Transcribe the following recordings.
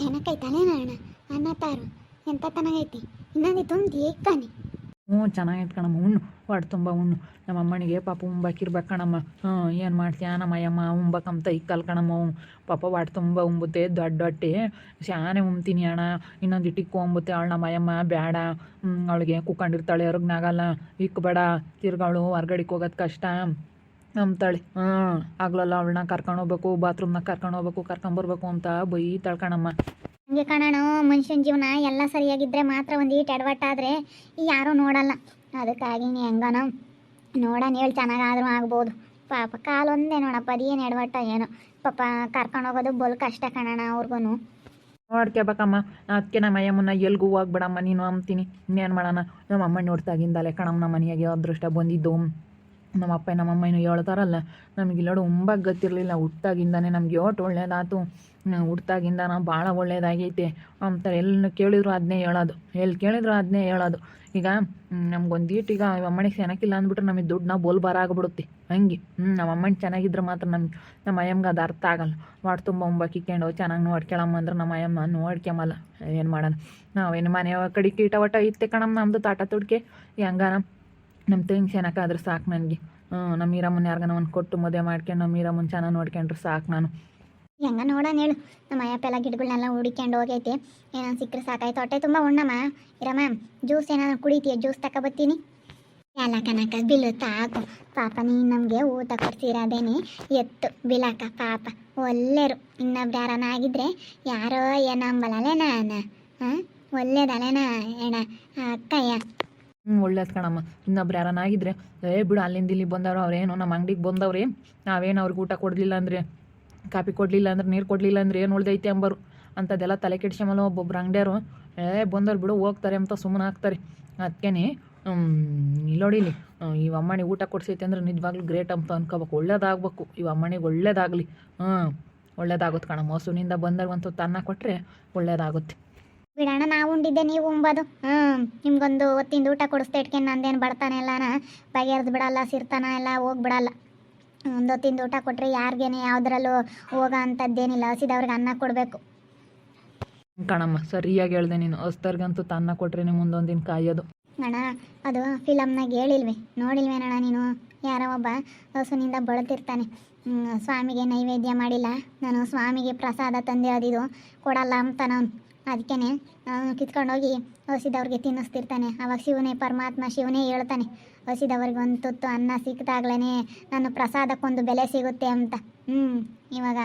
ಅಣ್ಣ ಅನ್ನ ತಾರು ಎಂತ ತನಗೈತಿ? ಇನ್ನೊಂದು ತುಂಬ ಏಕಾನಿ ಹ್ಞೂ, ಚೆನ್ನಾಗೈತೆ ಕಣಮ್ಮ ಹುಣ್ಣು ಹೊಟ್ಟೆ ತುಂಬ ಉಣ್ಣು. ನಮ್ಮ ಅಮ್ಮನಿಗೆ ಪಾಪ ಉಂಬಾಕಿರ್ಬೇಕು ಕಣಮ್ಮ. ಹ್ಞೂ, ಏನು ಮಾಡ್ತೀಯ ನಮ್ಮ ಅಯ್ಯಮ್ಮ ಉಂಬಕಂತ ಇಕ್ಕಲ್ ಕಣಮ್ಮ ಪಾಪ ಹೊಟ್ಟೆ ತುಂಬ ಉಂಬುತ್ತೆ, ದೊಡ್ಡ ಹೊಟ್ಟೆ. ಶಾನೆ ಉಂಬ್ತೀನಿ ಅಣ್ಣ. ಇನ್ನೊಂದು ಇಟ್ಟಿಕ್ಕು ಉಂಬುತ್ತೆ ಅವಳು ನಮ್ಮ ಅಯ್ಯಮ್ಮ ಬೇಡ ಅವಳಿಗೆ ಕುಕ್ಕಂಡಿರ್ತಾಳೆ ಹೊರಗ್ನಾಗಲ್ಲ ಇಕ್ಕಬೇಡ ತಿರ್ಗಾಳು, ಹೊರ್ಗಡೆಗೆ ಹೋಗೋದು ಕಷ್ಟ. ಅಂತಾಳೆ ಹ್ಞೂ ಆಗ್ಲಲ್ಲ ಅವಳನ್ನ ಕರ್ಕೊಂಡು ಹೋಗ್ಬೇಕು ಬಾತ್ರೂಮ್ನಾಗ ಕರ್ಕೊಂಡು ಹೋಗ್ಬೇಕು ಕರ್ಕೊಂಬರ್ಬೇಕು ಅಂತ ಬೈತಾಳೆ ಕಣಮ್ಮ. ಹಂಗೆ ಕಣಣ ಮನುಷ್ಯನ ಜೀವನ ಎಲ್ಲ ಸರಿಯಾಗಿದ್ದರೆ ಮಾತ್ರ ಒಂದು ಈಟ್ ಎಡವಟ್ಟಾದರೆ ಯಾರೂ ನೋಡಲ್ಲ. ಅದಕ್ಕಾಗಿ ನೀ ಹೆಂಗನ ನೋಡೋಣ ಹೇಳಿ ಚೆನ್ನಾಗಾದ್ರೂ ಆಗ್ಬೋದು. ಪಾಪ ಕಾಲೊಂದೇ ನೋಡಪ್ಪ ಅದೇನು ಎಡವಟ್ಟ ಏನೋ. ಪಾಪ ಕರ್ಕೊಂಡು ಹೋಗೋದು ಬಲ್ ಕಷ್ಟ ಕಣಣ ಅವ್ರಿಗೂ ನೋಡ್ಕೋಬೇಕಮ್ಮ ಅದಕ್ಕೆ ನಮ್ಮ ಅಯ್ಯಮ್ಮನ ಎಲ್ಗೂ ಹೋಗ್ಬೇಡಮ್ಮ ನೀನು ಅಂತೀನಿ ಇನ್ನೇನು ಮಾಡೋಣ? ನಮ್ಮ ಅಮ್ಮ ನೋಡ್ತಾಗಿಂದಲೇ ಕಣಮ್ಮ ನಮ್ಮ ಮನೆಯಾಗೆ ಅದೃಷ್ಟ ಬಂದಿದ್ದು. ನಮ್ಮ ಅಪ್ಪ ನಮ್ಮ ಅಮ್ಮನೂ ಹೇಳ್ತಾರಲ್ಲ, ನಮಗೆ ಇಲ್ಲೋಡು ತುಂಬ ಗೊತ್ತಿರಲಿಲ್ಲ ಹುಟ್ಟಾಗಿಂದಾನೆ ನಮ್ಗೆ ಯೋಟು ಒಳ್ಳೇದಾತು. ಹುಟ್ಟಾಗಿಂದ ನಾವು ಭಾಳ ಒಳ್ಳೇದಾಗೈತೆ ಅಂತಾರೆ. ಎಲ್ಲಿ ಕೇಳಿದ್ರು ಅದನ್ನೇ ಹೇಳೋದು. ಎಲ್ಲಿ ಕೇಳಿದ್ರು ಅದನ್ನೇ ಹೇಳೋದು. ಈಗ ನಮ್ಗೊಂದೀಟು ಈಗ ಅಮ್ಮನಿಗೆ ಚೆನ್ನಾಗಿಲ್ಲ ಅಂದ್ಬಿಟ್ರೆ ನಮಗೆ ದುಡ್ಡು ನಾವು ಆಗ್ಬಿಡುತ್ತೆ. ಹಂಗೆ ಹ್ಞೂ ನಮ್ಮ ಅಮ್ಮನ ಚೆನ್ನಾಗಿದ್ರೆ ಮಾತ್ರ ನಮ್ಗೆ ನಮ್ಮ ಅಯ್ಯಮ್ಗೆ ಅದು ಅರ್ಥ ಆಗಲ್ಲ. ವಾಟ್ ತುಂಬ ಉಂಬಾಕಿಕೊಂಡು ಚೆನ್ನಾಗಿ ನೋಡ್ಕೊಳಮ್ಮ ಅಂದ್ರೆ ನಮ್ಮ ಅಯ್ಯಮ್ಮ ನೋಡ್ಕೊಂಬಲ್ಲ ಏನು ಮಾಡೋಣ? ನಾವೇನು ಮನೆ ಕಡೆ ಕೀಟ ಒಟ್ಟ ಇತ್ತೆ ಕಣಮ್ಮ ನಮ್ಮದು ತಾಟ ತುಡ್ಕೆ. ಹೆಂಗಾನ ನಮ್ಮ ತಿಂಗ್ಸ್ ಚೆನ್ನಾಗಾದ್ರೆ ಸಾಕು ನನಗೆ. ನಮ್ಮ ಈರಮ್ಮನ ಯಾರಿಗಾನ ಒಂದು ಕೊಟ್ಟು ಮದುವೆ ಮಾಡ್ಕೊಂಡು ನಮ್ಮ ಈರಮ್ಮನ ಚೆನ್ನಾಗಿ ನೋಡ್ಕೊಂಡ್ರೆ ಸಾಕು ನಾನು. ಹೆಂಗ ನೋಡೋಣ ಹೇಳು. ನಮ್ಮ ಅಯ್ಯಪ್ಪ ಎಲ್ಲ ಗಿಡಗಳನ್ನೆಲ್ಲ ಹುಡಿಕೊಂಡು ಹೋಗೈತೆ. ಏನೋ ಸಿಕ್ಕರೆ ಸಾಕಾಯ್ತು. ಹೊಟ್ಟೆ ತುಂಬ ಉಣ್ಣಮ್ಮ ಇರಮ್ಮ, ಜ್ಯೂಸ್ ಏನಾದ್ರು ಕುಡಿತೀಯ? ಜ್ಯೂಸ್ ತಗೊಬತ್ತೀನಿ ಎಲ್ಲ ಕನಕ ಹಾಕು. ಪಾಪ, ನೀನು ನಮಗೆ ಊಟ ಕೊಡ್ಸಿರೋದೇನೆ. ಎತ್ತು, ಬೀಳಾಕ, ಪಾಪ. ಒಳ್ಳೆಯರು ಇನ್ನೊಬ್ರು ಯಾರನ ಆಗಿದ್ರೆ ಯಾರೋ ಏನಂಬಲೇ ನಾನು ಹಾಂ? ಒಳ್ಳೇದಲ್ಲೇನಾ ಏಣ ಅಕ್ಕಯ್ಯ. ಹ್ಞೂ ಒಳ್ಳೇದು ಕಣಮ್ಮ. ಇನ್ನೊಬ್ರು ಯಾರನ್ನಾಗಿದ್ರೆ ಏ, ಬಿಡು, ಅಲ್ಲಿಂದ ಇಲ್ಲಿ ಬಂದವ್ರು ಅವ್ರೇನು ನಮ್ಮ ಅಂಗಡಿಗೆ ಬಂದವ್ರೆ ನಾವೇನು ಅವ್ರಿಗೆ ಊಟ ಕೊಡಲಿಲ್ಲ ಅಂದರೆ ಕಾಪಿ ಕೊಡಲಿಲ್ಲ ಅಂದ್ರೆ, ನೀರು ಕೊಡಲಿಲ್ಲ ಅಂದ್ರೆ ಏನು ಉಳ್ದೈತೆ ಅಂಬರು. ಅಂಥದ್ದೆಲ್ಲ ತಲೆ ಕೆಡ್ಸ್ಕೊಂಬಲ್ಲ ಒಬ್ಬೊಬ್ರು ಅಂಗಡಿಯವರು ಏ, ಬಂದವ್ರು ಬಿಡು, ಹೋಗ್ತಾರೆ ಅಂತ ಸುಮ್ಮನೆ ಹಾಕ್ತಾರೆ ಅದಕ್ಕೇನೆ ಇಲ್ಲೋಡಿಲಿ ಈ ಅಮ್ಮನಿಗೆ ಊಟ ಕೊಡ್ಸೈತೆ ಅಂದ್ರೆ ನಿಜವಾಗ್ಲೂ ಗ್ರೇಟ್ ಅಂತ ಅನ್ಕೋಬೇಕು. ಒಳ್ಳೇದಾಗಬೇಕು. ಈ ಅಮ್ಮನಿಗೆ ಒಳ್ಳೇದಾಗಲಿ. ಹ್ಞೂ ಒಳ್ಳೇದಾಗುತ್ತೆ ಕಣಮ್ಮ. ಬಂದಾಗ ಬಂದವ್ರಿಗಂತೂ ತನ್ನ ಕೊಟ್ಟರೆ ಒಳ್ಳೇದಾಗುತ್ತೆ. ಬಿಡೋಣ ನಾವು ಉಂಡಿದ್ದೆ ನೀವು ಉಂಬೋದು. ಹ್ಞೂ ನಿಮ್ಗೊಂದು ಹೊತ್ತಿಂದ ಊಟ ಕೊಡಿಸ್ತಾ ಇಟ್ಕೊಂಡು ನಂದೇನು ಬಡ್ತಾನೆ ಎಲ್ಲಾನ ಬಗೆಹರಿದು ಬಿಡಲ್ಲ ಸಿರ್ತಾನ ಎಲ್ಲ ಹೋಗ್ಬಿಡಲ್ಲ ಒಂದು ಹೊತ್ತಿಂದ ಊಟ ಕೊಟ್ಟರೆ ಯಾರಿಗೇನೆ ಯಾವುದ್ರಲ್ಲೂ ಹೋಗೋ ಅಂಥದ್ದೇನಿಲ್ಲ ಹಸಿದವ್ರಿಗೆ ಅನ್ನ ಕೊಡಬೇಕು. ಕಣಮ್ಮ ಸರಿಯಾಗಿ ಹೇಳ್ದೆ ನೀನು. ಹಸ್ತರ್ಗಂತೂ ತನ್ನ ಮುಂದೊಂದು ಮುಂದೊಂದಿನ ಕಾಯೋದು. ಅಣ್ಣ ಅದು ಫಿಲಮ್ನಾಗ ಹೇಳಿಲ್ವಿ. ನೋಡಿಲ್ವೇನಣ್ಣ ನೀನು? ಯಾರೋ ಒಬ್ಬ ಹಸುನಿಂದ ಬಳತಿರ್ತಾನೆ ಸ್ವಾಮಿಗೆ ನೈವೇದ್ಯ ಮಾಡಿಲ್ಲ. ನಾನು ಸ್ವಾಮಿಗೆ ಪ್ರಸಾದ ತಂದೆ ಅದಿದು ಕೊಡಲ್ಲ ಅಂತ ನಾನು ಅದಕ್ಕೇ ಕಿತ್ಕೊಂಡೋಗಿ ಹಸಿದವ್ರಿಗೆ ತಿನ್ನಿಸ್ತಿರ್ತಾನೆ. ಅವಾಗ ಶಿವನೇ ಪರಮಾತ್ಮ ಶಿವನೇ ಹೇಳ್ತಾನೆ, ಹಸಿದವ್ರಿಗೆ ಒಂದು ತುತ್ತು ಅನ್ನ ಸಿಕ್ಕಿದಾಗ್ಲೇ ನಾನು ಪ್ರಸಾದಕ್ಕೊಂದು ಬೆಲೆ ಸಿಗುತ್ತೆ ಅಂತ. ಹ್ಞೂ ಇವಾಗ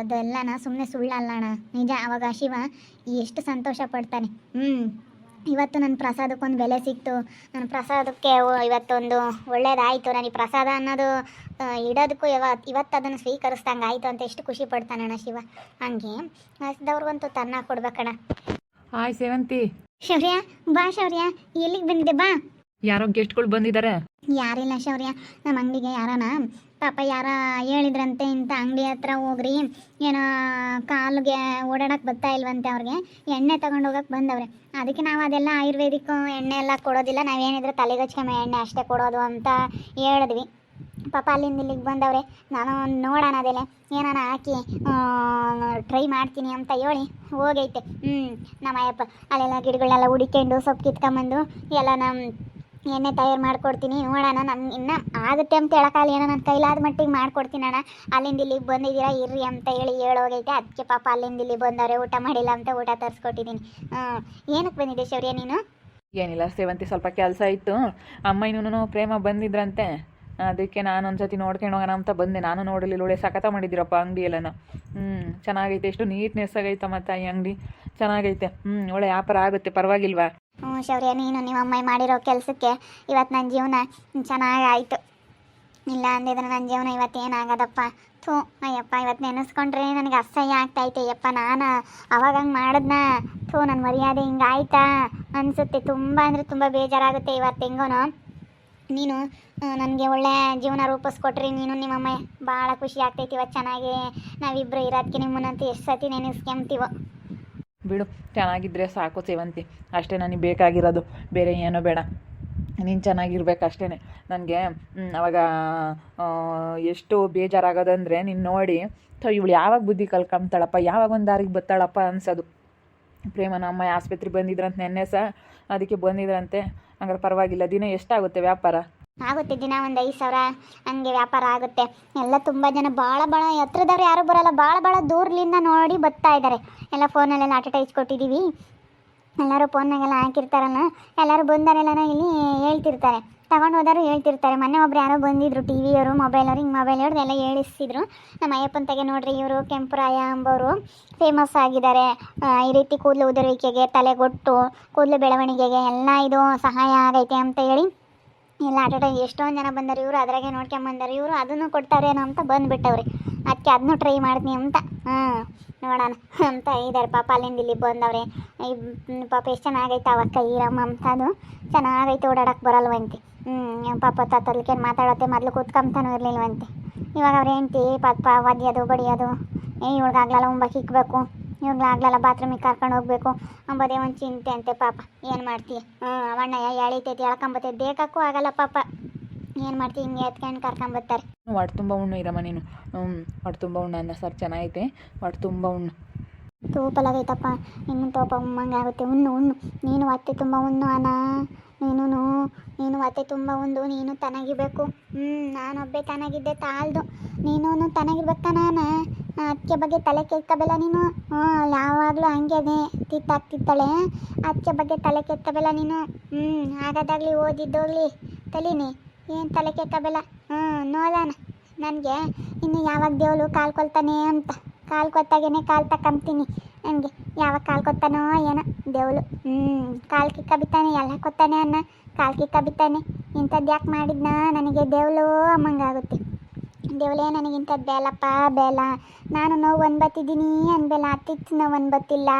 ಅದೆಲ್ಲನ ಸುಮ್ಮನೆ ಸುಳ್ಳಲ್ಲಣ್ಣ ನಿಜ, ಅವಾಗ ಶಿವ ಎಷ್ಟು ಸಂತೋಷ ಪಡ್ತಾನೆ. ಹ್ಞೂ ಇವತ್ತು ನನ್ನ ಪ್ರಸಾದಕ್ಕೊಂದು ಬೆಲೆ ಸಿಕ್ತು. ನನ್ನ ಪ್ರಸಾದಕ್ಕೆ ಇವತ್ತೊಂದು ಒಳ್ಳೇದಾಯಿತು. ನನಗೆ ಪ್ರಸಾದ ಅನ್ನೋದು ಇಡೋದಕ್ಕೂ ಯಾವ ಇವತ್ತು ಅದನ್ನು ಸ್ವೀಕರಿಸ್ದಂಗೆ ಆಯಿತು ಅಂತ ಎಷ್ಟು ಖುಷಿ ಪಡ್ತಾನಣ್ಣ ಶಿವ. ಹಂಗೆ ಹಸ್ದವ್ರಿಗಂತೂ ತನ್ನ ಕೊಡ್ಬೇಕಣ್ಣ ಹಾಯ್ ಸೇವಂತಿ. ಶೌರ್ಯ ಬಾ ಶೌರ್ಯ ಎಲ್ಲಿಗೆ ಬಂದಿದೆ ಬಾ. ಯಾರೋ ಗೆಸ್ಟ್ಗಳು ಬಂದಿದ್ದಾರೆ. ಯಾರಿಲ್ಲ ಶೌರ್ಯ ನಮ್ಮ ಅಂಗಡಿಗೆ ಯಾರನ? ಪಾಪ ಯಾರ ಹೇಳಿದ್ರಂತೆ ಇಂಥ ಅಂಗಡಿ ಹತ್ರ ಹೋಗ್ರಿ. ಏನೋ ಕಾಲಿಗೆ ಓಡಾಡಕ್ಕೆ ಬರ್ತಾ ಇಲ್ವಂತೆ ಅವ್ರಿಗೆ. ಎಣ್ಣೆ ತಗೊಂಡು ಹೋಗಕ್ಕೆ ಬಂದವ್ರೆ. ಅದಕ್ಕೆ ನಾವು ಅದೆಲ್ಲ ಆಯುರ್ವೇದಿಕ್ ಎಣ್ಣೆ ಎಲ್ಲ ಕೊಡೋದಿಲ್ಲ. ನಾವೇನಿದ್ರೆ ತಲೆಗಚ್ಕೊಂಬ ಎಣ್ಣೆ ಅಷ್ಟೇ ಕೊಡೋದು ಅಂತ ಹೇಳಿದ್ವಿ. ಪಾಪ ಅಲ್ಲಿಂದ ಇಲ್ಲಿಗೆ ಬಂದವ್ರೆ. ನಾನು ನೋಡೋಣ ಅದೆಲ್ಲ. ಏನಾನ ಹಾಕಿ ಟ್ರೈ ಮಾಡ್ತೀನಿ ಅಂತ ಹೇಳಿ ಹೋಗೈತೆ. ಹ್ಞೂ ನಮ್ಮ ಅಯ್ಯಪ್ಪ ಅಲ್ಲೆಲ್ಲ ಗಿಡಗಳನ್ನೆಲ್ಲ ಹುಡಿಕೊಂಡು ಸೊಪ್ಪು ಕಿತ್ಕೊಂಬಂದು ಎಲ್ಲ ನಮ್ಮ ಎಣ್ಣೆ ತಯಾರು ಮಾಡ್ಕೊಡ್ತೀನಿ. ನೋಡೋಣ ನನ್ನ ಇನ್ನು ಆಗುತ್ತೆ ಅಂತ ಹೇಳೋಕ್ಕಾಗಲ್ಲ ಏನೋ ನನ್ನ ಕೈಲಾದ ಮಟ್ಟಿಗೆ ಮಾಡ್ಕೊಡ್ತೀನಿ ಅಣ್ಣ. ಅಲ್ಲಿಂದ ಇಲ್ಲಿಗೆ ಬಂದಿದ್ದೀರಾ, ಇರ್ರಿ ಅಂತ ಹೇಳಿ ಹೇಳೋಗೈತೆ. ಅದಕ್ಕೆ ಪಾಪ ಅಲ್ಲಿಂದ ಇಲ್ಲಿ ಬಂದವ್ರೆ, ಊಟ ಮಾಡಿಲ್ಲ ಅಂತ ಊಟ ತರಿಸ್ಕೊಟ್ಟಿದ್ದೀನಿ. ಏನಕ್ಕೆ ಬಂದಿದ್ದೆ ಶೌರ್ಯ ನೀನು? ಏನಿಲ್ಲ, ಸೇವಂತಿ ಸ್ವಲ್ಪ ಕೆಲಸ ಇತ್ತು. ಅಮ್ಮನೂ ಪ್ರೇಮ ಬಂದಿದ್ರಂತೆ. ಅದಕ್ಕೆ ನಾನು ಒಂದ್ಸತಿ ನೋಡ್ಕೊಂಡು ಹೋಗೋಣ ಅಂತ ಬಂದೆ. ನಾನು ನೋಡಲಿಲ್ಲ, ಒಳ್ಳೆ ಸಖತ ಮಾಡಿದ್ದೀರಪ್ಪ ಅಂಗಡಿ ಎಲ್ಲನ. ಹ್ಞೂ ಚೆನ್ನಾಗೈತೆ. ಎಷ್ಟು ನೀಟ್ನೆಸ್ ಆಗೈತೆ ಮತ್ತು ಈ ಅಂಗಡಿ. ಚೆನ್ನಾಗೈತೆ. ಹ್ಞೂ ಒಳ್ಳೆ ವ್ಯಾಪಾರ ಆಗುತ್ತೆ, ಪರವಾಗಿಲ್ವಾ? ಹ್ಞೂ ಶೌರ್ಯ, ನೀನು ನಿಮ್ಮ ಅಮ್ಮ ಮಾಡಿರೋ ಕೆಲಸಕ್ಕೆ ಇವತ್ತು ನನ್ನ ಜೀವನ ಚೆನ್ನಾಗಾಯಿತು. ಇಲ್ಲ ಅಂದಿದ್ರೆ ನನ್ನ ಜೀವನ ಏನಾಗದಪ್ಪ? ಥೂ, ಅಯ್ಯಪ್ಪ, ಇವತ್ತು ನೆನೆಸ್ಕೊಂಡ್ರೆ ನನಗೆ ಅಸಹ್ಯ ಆಗ್ತೈತೆ ಅಯ್ಯಪ್ಪ, ನಾನು ಅವಾಗ ಹಂಗೆ ಮಾಡಿದ್ನ. ಥೂ, ನನ್ನ ಮರ್ಯಾದೆ ಹಿಂಗೆ ಆಯ್ತಾ ಅನಿಸುತ್ತೆ. ತುಂಬ ಅಂದರೆ ತುಂಬ ಬೇಜಾರಾಗುತ್ತೆ ಇವತ್ತು ಹೆಂಗೋನು. ನೀನು ನನಗೆ ಒಳ್ಳೆ ಜೀವನ ರೂಪಿಸ್ಕೊಟ್ರಿ. ನೀನು ನಿಮ್ಮಮ್ಮ ಭಾಳ ಖುಷಿ ಆಗ್ತೈತಿ ಇವತ್ತು ಚೆನ್ನಾಗಿ ನಾವಿಬ್ಬರು ಇರೋದಕ್ಕೆ ನಿಮ್ಮನ್ನಂತೂ ಎಷ್ಟು ಸತಿ ನೆನೆಸ್ಕೊಂತೀವೋ. ಬಿಡು, ಚೆನ್ನಾಗಿದ್ರೆ ಸಾಕು ಸೇವಂತಿ. ಅಷ್ಟೇ ನನಗೆ ಬೇಕಾಗಿರೋದು. ಬೇರೆ ಏನೂ ಬೇಡ. ನೀನು ಚೆನ್ನಾಗಿರ್ಬೇಕು ಅಷ್ಟೇ ನನಗೆ ಅವಾಗ ಎಷ್ಟು ಬೇಜಾರಾಗೋದಂದರೆ ನೀನು ನೋಡಿ, ಥೋ, ಇವಳು ಯಾವಾಗ ಬುದ್ಧಿ ಕಲ್ಕೊಂಬ್ತಾಳಪ್ಪ, ಯಾವಾಗ ಒಂದು ದಾರಿಗೆ ಬತ್ತಾಳಪ್ಪ ಅನ್ಸೋದು. ಪ್ರೇಮನ ಅಮ್ಮ ಆಸ್ಪತ್ರೆಗೆ ಬಂದಿದ್ರಂತೆ ನೆನ್ನೆ ಸಹ, ಅದಕ್ಕೆ ಬಂದಿದ್ರಂತೆ. ಹಂಗಾರೆ ಪರವಾಗಿಲ್ಲ, ದಿನ ಎಷ್ಟಾಗುತ್ತೆ ವ್ಯಾಪಾರ? ಆಗುತ್ತೆ ದಿನ ಒಂದು ಐದು ಸಾವಿರ, ಹಂಗೆ ವ್ಯಾಪಾರ ಆಗುತ್ತೆ. ಎಲ್ಲ ತುಂಬ ಜನ ಭಾಳ ಭಾಳ ಹತ್ರದವ್ರು ಯಾರೂ ಬರೋಲ್ಲ ಭಾಳ ಭಾಳ ದೂರದಿಂದ ನೋಡಿ ಬರ್ತಾ ಇದ್ದಾರೆ ಎಲ್ಲ ಫೋನಲ್ಲೆಲ್ಲ ಅಡ್ವರ್ಟೈಸ್ ಕೊಟ್ಟಿದ್ದೀವಿ ಎಲ್ಲರೂ ಫೋನ್ನಾಗೆಲ್ಲ ಹಾಕಿರ್ತಾರಲ್ಲ, ಎಲ್ಲರೂ ಬಂದಾರೆಲ್ಲ ಇಲ್ಲಿ ಹೇಳ್ತಿರ್ತಾರೆ. ತಗೊಂಡು ಹೋದವರು ಹೇಳ್ತಿರ್ತಾರೆ. ಮೊನ್ನೆ ಒಬ್ರು ಯಾರೋ ಬಂದಿದ್ರು ಟಿ ವಿಯವರು ಮೊಬೈಲವ್ರು ಹಿಂಗೆ ಮೊಬೈಲ್ ಅವ್ರದ್ದು ಎಲ್ಲ ಹೇಳಿಸಿದ್ರು ನಮ್ಮ ಅಯ್ಯಪ್ಪನ ತೆಗೆ ನೋಡ್ರಿ, ಇವರು ಕೆಂಪುರಾಯ ಎಂಬವರು ಫೇಮಸ್ ಆಗಿದ್ದಾರೆ. ಈ ರೀತಿ ಕೂದಲು ಉದುರುವಿಕೆಗೆ ತಲೆಗೊಟ್ಟು ಕೂದಲು ಬೆಳವಣಿಗೆಗೆ ಎಲ್ಲ ಇದು ಸಹಾಯ ಆಗೈತೆ ಅಂತ ಹೇಳಿ ಎಲ್ಲ ಅಡ್ವರ್ಟೈಸ್ ಎಷ್ಟೊಂದು ಜನ ಬಂದಾರೆ ಇವರು, ಅದ್ರಾಗೆ ನೋಡ್ಕೊಂಬಂದಾರೆ ಇವರು, ಅದನ್ನು ಕೊಡ್ತಾರೇನೋ ಅಂತ ಬಂದುಬಿಟ್ಟವ್ರಿ. ಅದಕ್ಕೆ ಅದನ್ನು ಟ್ರೈ ಮಾಡ್ತೀನಿ ಅಂತ. ಹಾಂ, ನೋಡೋಣ ಅಂತ ಇದ್ದಾರೆ ಪಾಪ ಅಲ್ಲಿಂದ ಇಲ್ಲಿ ಬಂದವ್ರೆ. ಪಾಪ ಎಷ್ಟು ಚೆನ್ನಾಗೈತೆ ಅವಕ್ಕ ಈರಮ್ಮ ಅಂತ ಅದು ಚೆನ್ನಾಗೈತೆ ಓಡಾಡಕ್ಕೆ ಬರಲ್ವಂತೆ. ಹ್ಞೂ ಪಾಪ ತತ್ತಲಿಕೆ ಮಾತಾಡತ್ತೆ ಮೊದಲು ಕೂತ್ಕೊಂತಾನೂ ಇರಲಿಲ್ವಂತೆ. ಇವಾಗ ಅವ್ರು ಹೆಂಡ್ತಿ, ಪಾಪ, ಒದ್ಯೋದು, ಬಡಿಯೋದು. ಏ ಇವ್ಳಿಗಾಗ್ಲಲ್ಲ ಉಂಬಕ್ಕೆ ಇಕ್ಬೇಕು ಇವ್ಳಿಗಾಗ್ಲಲ್ಲ ಬಾತ್ರೂಮಿಗೆ ಕರ್ಕೊಂಡು ಹೋಗ್ಬೇಕು. ಅಂಬೋದೇ ಒಂದು ಚಿಂತೆ ಅಂತೆ ಪಾಪ. ಏನು ಮಾಡ್ತೀಯ ಹ್ಞೂ ಅವಣ್ಣ ಎಳಿತೈತಿ ಎಳ್ಕೊಂಬತ್ತೈತಿ. ದೇಕಕ್ಕೂ ಆಗಲ್ಲ ಪಾಪ. ಏನು ಮಾಡ್ತೀವಿ ಹಿಂಗೆ ಎತ್ಕೊಂಡು ಕರ್ಕೊಂಬತ್ತಾರೆ. ಹೊಟ್ಟೆ ತುಂಬ ಉಣ್ಣು ಇರಮ್ಮ ನೀನು. ಹ್ಞೂ ಹೊಟ್ಟೆ ತುಂಬ ಉಣ್ಣು ಅನ್ನ ಸರ್ ಚೆನ್ನಾಗೈತೆ. ಹೊಟ್ಟೆ ತುಂಬ ಉಣ್ಣು. ತೂಪಲಾಗೈತಪ್ಪ ಇನ್ನು ತೋಪ ಹಂಗಾಗುತ್ತೆ ಉಣ್ಣು ಉಣ್ಣು. ನೀನು ಹೊಟ್ಟೆ ತುಂಬ ಉಣ್ಣು ಅನ್ನ ನೀನು ನೀನು ಹೊಟ್ಟೆ ತುಂಬ ಉಂಡು. ನೀನು ತನಗಿಬೇಕು. ಹ್ಞೂ ನಾನೊಬ್ಬೆ ತನಗಿದ್ದೆ ತಾಳ್ದು. ನೀನು ತನಗಿರ್ಬೇಕು ನಾನು ಅದಕ್ಕೆ ಬಗ್ಗೆ ತಲೆ ಕೆಡ್ಕಬೇಡ ನೀನು. ಹ್ಞೂ, ಯಾವಾಗಲೂ ಹಂಗೆ ತಿತ್ತಾಗ್ತಿತ್ತಾಳೆ ಅದಕ್ಕೆ ಬಗ್ಗೆ ತಲೆ ಕೆಡ್ಕಬೇಡ ನೀನು. ಹ್ಞೂ ಆಗೋದಾಗ್ಲಿ ಓದಿದ್ದೋಗ್ಲಿ. ತಲೀನಿ, ಏನು ತಲೆ ಕೆಡ್ಕಬೇಡ ಹ್ಞೂ, ನೋಡೋಣ. ನನಗೆ ಇನ್ನು ಯಾವಾಗ ದೇವಳು ಕಾಲು ಕೊಳ್ತಾನೆ ಅಂತ. ಕಾಲು ಕೊತ್ತಾಗೇನೆ ಕಾಲು ತಕ್ಕಂತೀನಿ ನನಗೆ ಯಾವಾಗ ಕಾಲು ಕೊತ್ತಾನೋ ಏನೋ. ದೇವಳು ಹ್ಞೂ ಕಾಲು ಕಿಕ್ಕ ಬಿತ್ತಾನೆ, ಎಲ್ಲ ಕೊತ್ತಾನೆ ಅನ್ನ. ಕಾಲು ಕಿಕ್ಕ ಬಿತ್ತಾನೆ. ಇಂಥದ್ದು ಯಾಕೆ ಮಾಡಿದ್ನ? ನನಗೆ ದೇವಳು ಅಮ್ಮಂಗಾಗುತ್ತೆ. ದೇವಳೇ ನನಗೆ ಇಂಥದ್ದು ಬೇಲಪ್ಪ, ಬೇಲ. ನಾನು ನೋವು ಅನ್ಬತ್ತಿದ್ದೀನಿ ಅನ್ಬೇಲ ಅತ್ತಿತ್ತು ನೋವು ಅನ್ಬತ್ತಿಲ್ಲ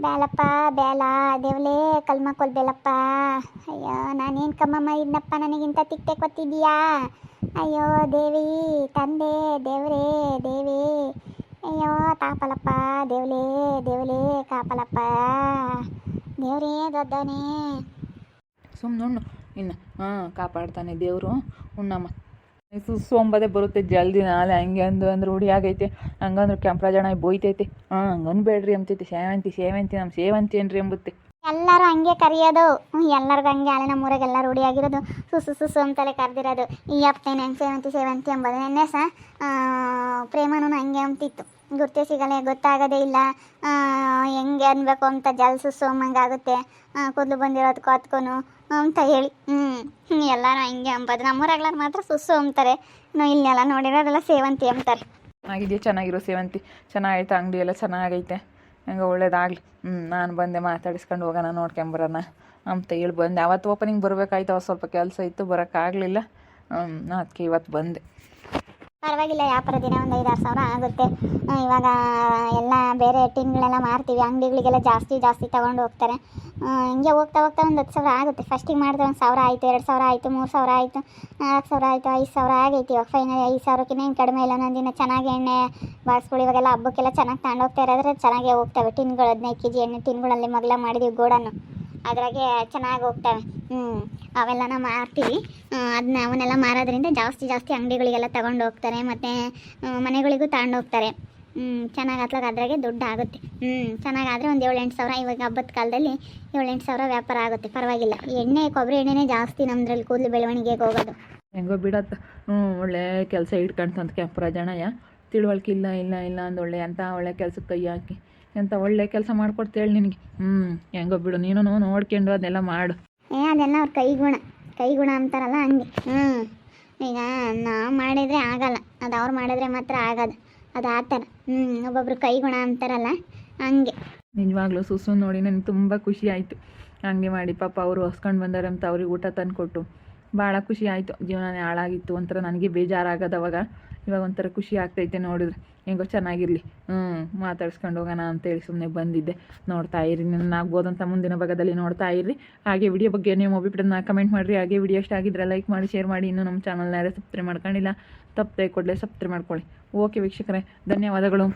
ಬೇಲಪ್ಪ, ಬೇಲ. ದೇವಲೇ, ಕಲ್ಮ ಕೊಲ್ಬೇಲಪ್ಪ ಅಯ್ಯೋ, ನಾನೇನು ಕಮ್ಮಮ್ಮ ಇದ್ನಪ್ಪ, ನನಗಿಂತ ತಿಕ್ತೆ ಕೊತ್ತಿದ್ದೀಯಾ? ಅಯ್ಯೋ, ದೇವಿ, ತಂದೆ, ದೇವರೇ, ದೇವಿ. ಅಯ್ಯೋ ತಾಪಲಪ್ಪ ದೇವಲೇ ದೇವಲೇ, ಕಾಪಲಪ್ಪ. ದೇವರೇ, ದೊಡ್ಡವನೇ. ಸುಮ್ಮನೆ ಇನ್ನು, ಹಾಂ, ಕಾಪಾಡ್ತಾನೆ ದೇವರು. ಉಣ್ಣಮ್ಮ. ಸುಸ್ಸು ಅಂಬದೇ ಬರುತ್ತೆ, ಜಲ್ದಿ ನಾಳೆ ಹಂಗೆ ಅಂದು ಅಂದ್ರೆ ರೂಢಿ ಆಗೈತೆ. ಹಂಗಂದ್ರೆ ಕೆಂಪ್ರಾಜಣ ಬೋಯ್ತೈತೆ. ಹಾಂ ಹಂಗೆ ಅನ್ಬೇಡ್ರಿ ಅಂಬತೈತೆ. ಸೇವಂತಿ ಸೇವಂತಿ ನಮ್ಮ ಸೇವಂತಿ ಏನ್ರಿ ಎಂಬುತ್ತೆ ಎಲ್ಲರೂ ಹಂಗೆ ಕರೆಯೋದು. ಎಲ್ಲರಿಗೂ ಹಂಗೆ ಎಲ್ಲ ಓಡಿ ಆಗಿರೋದು. ಸುಸು ಸುಸು ಅಂತಲೇ ಕರೆದಿರೋದು. ಈ ಅಪ್ಪನೇನು ಹೆಂಗೆ ಸೇವಂತಿ ಸೇವಂತಿ ಎಂಬುದು ನೆನ್ನೆ ಸಹ ಪ್ರೇಮನೂ ಹಂಗೆ ಅಂತಿತ್ತು ಗುರ್ತೇ ಸಿಗಲ್ಲ ಗೊತ್ತಾಗೋದೇ ಇಲ್ಲ. ಹೆಂಗೆ ಅನ್ಬೇಕು ಅಂತ ಜಲ್ ಸುಸು ಅಂಬಂಗಾಗುತ್ತೆ ಕೂದಲು ಬಂದಿರೋದು ಅದಕ್ಕೂ ಅಂತ ಹೇಳಿ. ಹ್ಞೂ ಎಲ್ಲರೂ ಹಿಂಗೆ ಅಂಬೋದು. ನಮ್ಮೂರಾಗ್ಲಾರ ಮಾತ್ರ ಸುಸ್ಸು ಅಂತಾರೆ ಇಲ್ಲೆಲ್ಲ ನೋಡಿರೋರೆಲ್ಲ ಸೇವಂತಿ ಅಂತಾರೆ ಚೆನ್ನಾಗಿದೆಯಾ? ಚೆನ್ನಾಗಿರೋ ಸೇವಂತಿ. ಚೆನ್ನಾಗೈತೆ, ಅಂಗಡಿ ಎಲ್ಲ ಚೆನ್ನಾಗೈತೆ. ಹಂಗೆ ಒಳ್ಳೇದಾಗಲಿ. ಹ್ಞೂ ನಾನು ಬಂದೆ ಮಾತಾಡಿಸ್ಕೊಂಡು ಹೋಗೋಣ, ನೋಡ್ಕೊಂಬರೋಣ ಅಂತ ಹೇಳಿ ಬಂದೆ. ಅವತ್ತು ಓಪನಿಂಗ್ ಬರಬೇಕಾಯ್ತು ಸ್ವಲ್ಪ ಕೆಲಸ ಇತ್ತು, ಬರೋಕ್ಕಾಗಲಿಲ್ಲ. ಅದಕ್ಕೆ ಇವತ್ತು ಬಂದೆ. ಪರವಾಗಿಲ್ಲ, ವ್ಯಾಪಾರ ದಿನ ಒಂದು ಐದಾರು ಸಾವಿರ ಆಗುತ್ತೆ. ಇವಾಗ ಎಲ್ಲ ಬೇರೆ ಟಿನ್ಗಳೆಲ್ಲ ಮಾರ್ತೀವಿ, ಅಂಗಡಿಗಳಿಗೆಲ್ಲ ಜಾಸ್ತಿ ಜಾಸ್ತಿ ತೊಗೊಂಡು ಹೋಗ್ತಾರೆ. ಹಿಂಗೆ ಹೋಗ್ತಾ ಹೋಗ್ತಾ ಒಂದು ಹತ್ತು ಸಾವಿರ ಆಗುತ್ತೆ. ಫಸ್ಟಿಗೆ ಮಾಡಿದ್ರೆ ಒಂದು ಸಾವಿರ ಆಯಿತು, ಎರಡು ಸಾವಿರ ಆಯಿತು, ಮೂರು ಸಾವಿರ ಆಯಿತು, ನಾಲ್ಕು ಸಾವಿರ ಆಯಿತು, ಐದು ಸಾವಿರ ಆಗೈತಿ ಇವಾಗ. ಫೈನಲ್ ಐದು ಸಾವಿರಕ್ಕಿಂತ ಏನು ಕಡಿಮೆ ಇಲ್ಲ. ದಿನ ಚೆನ್ನಾಗಿ ಎಣ್ಣೆ ಬಾಳಿಸ್ಗಳು ಇವಾಗೆಲ್ಲ ಹಬ್ಬಕ್ಕೆಲ್ಲ ಚೆನ್ನಾಗಿ ತಗೊಂಡು ಹೋಗ್ತಾ ಇರೋದ್ರೆ ಚೆನ್ನಾಗೇ ಹೋಗ್ತವೆ. ಟಿನ್ಗಳು ಹದಿನೈದು ಕೆ ಜಿ ಎಣ್ಣೆ ಟಿನ್ಗಳಲ್ಲಿ ಮಗ್ಲ ಮಾಡಿದ್ದೀವಿ ಗೋಡನ್ನು. ಅದರಾಗೆ ಚೆನ್ನಾಗಿ ಹೋಗ್ತವೆ. ಹ್ಞೂ ಅವೆಲ್ಲನ ಮಾರ್ತೀವಿ. ಅದನ್ನ ಅವನ್ನೆಲ್ಲ ಮಾರೋದ್ರಿಂದ ಜಾಸ್ತಿ ಜಾಸ್ತಿ ಅಂಗಡಿಗಳಿಗೆಲ್ಲ ತಗೊಂಡು ಹೋಗ್ತಾರೆ. ಮತ್ತು ಮನೆಗಳಿಗೂ ತಗೊಂಡು ಹೋಗ್ತಾರೆ. ಚೆನ್ನಾಗಿ ಅತ್ಲಾಗ ಅದ್ರಾಗೆ ದುಡ್ಡು ಆಗುತ್ತೆ. ಹ್ಞೂ ಚೆನ್ನಾಗಾದರೆ ಒಂದು ಏಳು ಸಾವಿರ, ಇವಾಗ ಹಬ್ಬದ ಕಾಲದಲ್ಲಿ ಏಳು ಎಂಟು ಸಾವಿರ ವ್ಯಾಪಾರ ಆಗುತ್ತೆ. ಪರವಾಗಿಲ್ಲ. ಎಣ್ಣೆ ಕೊಬ್ಬರಿ ಎಣ್ಣೆನೇ ಜಾಸ್ತಿ ನಮ್ಮದ್ರಲ್ಲಿ ಕೂದಲು ಬೆಳವಣಿಗೆಗೆ ಹೋಗೋದು. ಹೆಂಗೋ ಬಿಡತ್ತ ಹ್ಞೂ ಒಳ್ಳೆ ಕೆಲಸ ಇಟ್ಕೊಂತಂತ ಯಾ ತಿಳುವಳಿಕೆ ಇಲ್ಲ ಇಲ್ಲ ಇಲ್ಲ ಅಂದು ಒಳ್ಳೆ ಅಂತ ಒಳ್ಳೆ ಕೆಲ್ಸಕ್ಕೆ ಕೈ ಹಾಕಿ. ಎಂಥ ಒಳ್ಳೆ ಕೆಲಸ ಮಾಡ್ಕೊಡ್ತೇಳಿ ನಿನಗೆ? ಹ್ಞೂ ಹೆಂಗೋ ಬಿಡು. ನೀನು ನೋಡ್ಕೊಂಡು ಅದನ್ನೆಲ್ಲ ಮಾಡು. ಏ ಅದೆಲ್ಲ ಅವ್ರ ಕೈಗುಣ. ಕೈಗುಣ ಅಂತಾರಲ್ಲ ಹಂಗೆ. ಹ್ಞೂ ಈಗ ನಾವು ಮಾಡಿದರೆ ಆಗಲ್ಲ. ಅದು ಅವ್ರು ಮಾಡಿದ್ರೆ ಮಾತ್ರ ಆಗೋದು. ಅದು ಆ ಥರ. ಹ್ಞೂ ಒಬ್ಬೊಬ್ರು ಕೈಗುಣ ಅಂತಾರಲ್ಲ ಹಂಗೆ. ನಿಜವಾಗ್ಲೂ ಸುಸು ನೋಡಿ ನನಗೆ ತುಂಬ ಖುಷಿ ಆಯಿತು. ಹಂಗೆ ಮಾಡಿ ಪಾಪ ಅವರು ಹೊಸ್ಕೊಂಡು ಬಂದಾರೆ ಅಂತ ಅವ್ರಿಗೆ ಊಟ ತಂದುಕೊಟ್ಟು. ಭಾಳ ಖುಷಿ ಆಯಿತು. ಜೀವನನೇ ಹಾಳಾಗಿತ್ತು ಒಂಥರ ನನಗೆ ಬೇಜಾರಾಗದು ಅವಾಗ. ಇವಾಗ ಒಂಥರ ಖುಷಿ ಆಗ್ತೈತೆ ನೋಡಿದ್ರೆ. ಹೆಂಗೋ ಚೆನ್ನಾಗಿರಲಿ. ಹ್ಞೂ ಮಾತಾಡ್ಸ್ಕೊಂಡು ಹೋಗೋಣ ಅಂತೇಳಿ ಸುಮ್ಮನೆ ಬಂದಿದ್ದೆ. ನೋಡ್ತಾ ಇರಿ, ನನ್ನ ಆಗ್ಬೋದಂತ ಮುಂದಿನ ಭಾಗದಲ್ಲಿ ನೋಡ್ತಾ ಇರಿ. ಹಾಗೆ ವಿಡಿಯೋ ಬಗ್ಗೆ ನೀವು ಅಭಿಪ್ರಾಯನ ಕಮೆಂಟ್ ಮಾಡಿರಿ. ಹಾಗೆ ವಿಡಿಯೋ ಇಷ್ಟ ಆಗಿದ್ರೆ ಲೈಕ್ ಮಾಡಿ ಶೇರ್ ಮಾಡಿ. ಇನ್ನೂ ನಮ್ಮ ಚಾನಲ್ನ ಯಾರೇ ಸಬ್ಸ್ಕ್ರೈಬ್ ಮಾಡ್ಕೊಂಡಿಲ್ಲ, ತಪ್ಪದೆ ಕೊಡಲೇ ಸಬ್ಸ್ಕ್ರೈಬ್ ಮಾಡ್ಕೊಳ್ಳಿ. ಓಕೆ ವೀಕ್ಷಕರೇ, ಧನ್ಯವಾದಗಳು.